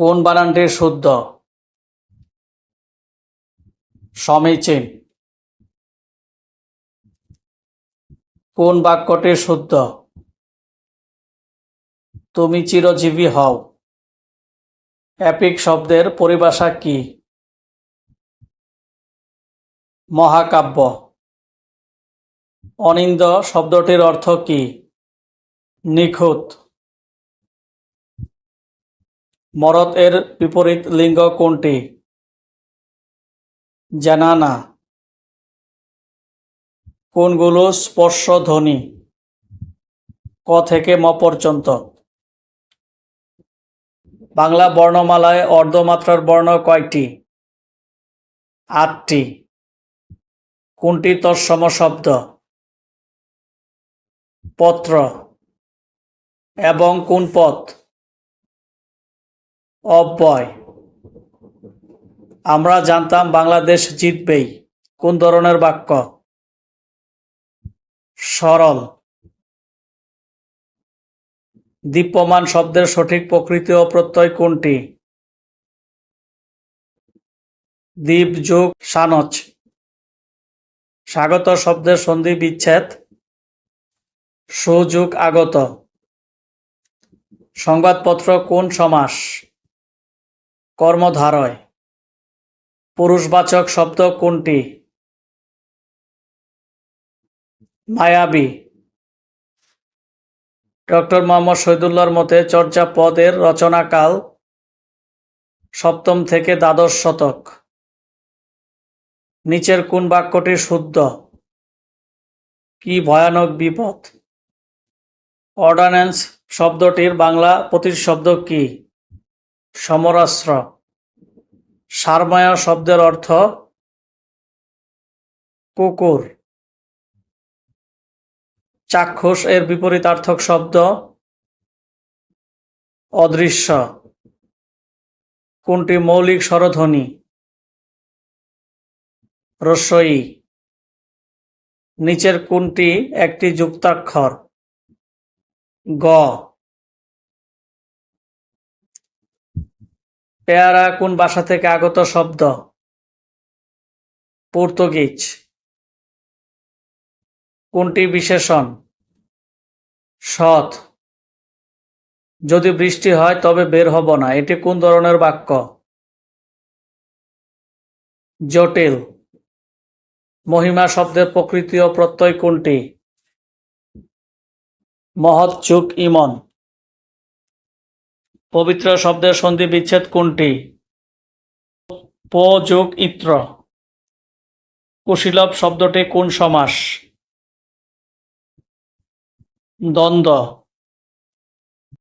কোন বানানটি শুদ্ধ? সমীচীন কোন বাক্যটি শুদ্ধ? তুমি চিরজীবী হও। অ্যাপিক শব্দের পরিভাষা কি? মহাকাব্য। অনিন্দ শব্দটির অর্থ কি? নিখুঁত। মরদ এর বিপরীত লিঙ্গ কোনটি? জানানা। কোনগুলো স্পর্শ ধ্বনি ক থেকে ম পর্যন্ত। বাংলা বর্ণমালায় অর্ধমাত্রার বর্ণ কয়টি? আটটি। কোনটি তৎসম শব্দ পত্র। এবং কোন পথ? অব্যয়। আমরা জানতাম বাংলাদেশ জিতবেই। কোন ধরনের বাক্য? সরল। দীপ্যমান শব্দের সঠিক প্রকৃতি ও প্রত্যয় কোনটি? দ্বীপ, যুগ সানচ স্বাগত শব্দের সন্ধি বিচ্ছেদ। সুযোগ আগত। সংবাদপত্র কোন সমাস? কর্মধারয়। পুরুষবাচক শব্দ কোনটি? মায়াবী। ডক্টর মোহাম্মদ শহীদুল্লাহর মতে চর্যাপদের রচনাকাল সপ্তম থেকে দ্বাদশ শতক। নিচের কোন বাক্যটি শুদ্ধ? কি ভয়ানক বিপদ? অর্ডানেন্স শব্দটির বাংলা প্রতিশব্দ কি? সমরাস্ত্র। সারময় শব্দের অর্থ কুকুর। চাক্ষুষ এর বিপরীতার্থক শব্দ অদৃশ্য। কোনটি মৌলিক স্বরধ্বনি? রস্বই নিচের কোনটি একটি যুক্তাক্ষর? গ। পেয়ারা কোন ভাষা থেকে আগত শব্দ? পর্তুগিজ। কোনটি বিশেষণ? সৎ। যদি বৃষ্টি হয় তবে বের হব না, এটি কোন ধরনের বাক্য? জটিল। মহিমা শব্দের প্রকৃতি ও প্রত্যয় কোনটি? মহৎ চুক ইমন। পবিত্র শব্দের সন্ধি বিচ্ছেদ কোনটি? প যোগ ইত্র কুশীলভ শব্দটি কোন সমাস? দ্বন্দ্ব।